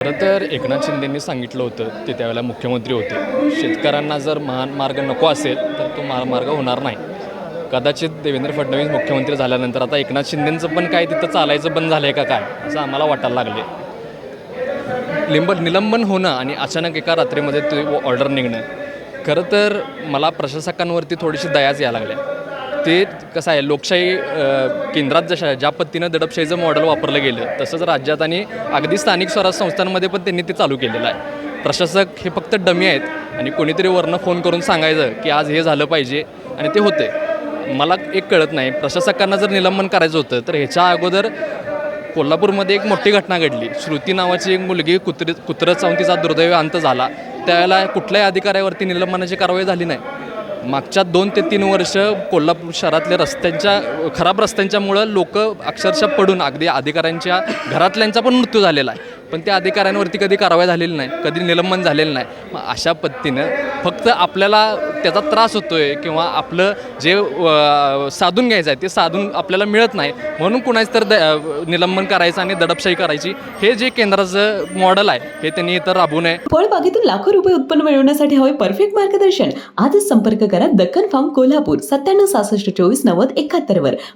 खरं तर एकनाथ शिंदेंनी सांगितलं होतं ते त्यावेळेला मुख्यमंत्री होते. शेतकऱ्यांना जर महान मार्ग नको असेल तर तो महामार्ग होणार नाही. कदाचित देवेंद्र फडणवीस मुख्यमंत्री झाल्यानंतर आता एकनाथ शिंदेंचं पण काय तिथं चालायचं बंद झालं आहे का काय असं आम्हाला वाटायला लागले लिंब निलंबन होणं आणि अचानक एका रात्रीमध्ये ते ऑर्डर निघणं खरं तर मला प्रशासकांवरती थोडीशी दयाच यायला लागल्या. ते कसं आहे लोकशाही केंद्रात जशा ज्या पद्धतीनं दडपशाहीचं मॉडेल वापरलं गेलं तसंच राज्यात आणि अगदी स्थानिक स्वराज संस्थांमध्ये पण त्यांनी ते चालू केलेलं आहे. प्रशासक हे फक्त डमी आहेत आणि कोणीतरी वरनं फोन करून सांगायचं की आज हे झालं पाहिजे आणि ते होते मला एक कळत नाही प्रशासकांना जर निलंबन करायचं होतं तर ह्याच्या अगोदर कोल्हापूरमध्ये एक मोठी घटना घडली. श्रुती नावाची एक मुलगी कुत्री कुत्रं जाऊन तिचा दुर्दैव अंत झाला. त्यावेळेला कुठल्याही अधिकाऱ्यावरती निलंबनाची कारवाई झाली नाही. मागच्या दोन ते तीन वर्ष कोल्हापूर शहरातल्या रस्त्यांच्या खराब रस्त्यांच्यामुळं लोक अक्षरशः पडून अगदी अधिकाऱ्यांच्या घरातल्यांचा पण मृत्यू झालेला आहे. पण त्या अधिकाऱ्यांवरती कधी कारवाई झालेली नाही कधी निलंबन झालेलं नाही. मग अशा पद्धतीनं फक्त आपल्याला त्याचा त्रास होतोय किंवा आपलं जे साधून घ्यायचं आहे ते साधून आपल्याला मिळत नाही. म्हणून कुणाच तर द निलंबन करायचं आणि दडपशाही करायची हे जे केंद्राचं मॉडेल आहे हे त्यांनी इतर राबवू नये. फळबागेतून लाखो रुपये उत्पन्न मिळवण्यासाठी हवे परफेक्ट मार्गदर्शन. आजच संपर्क करा दक्कन फार्म कोल्हापूर सत्त्याण्णव सहासष्ट चोवीस नव्वद एकाहत्तरवर.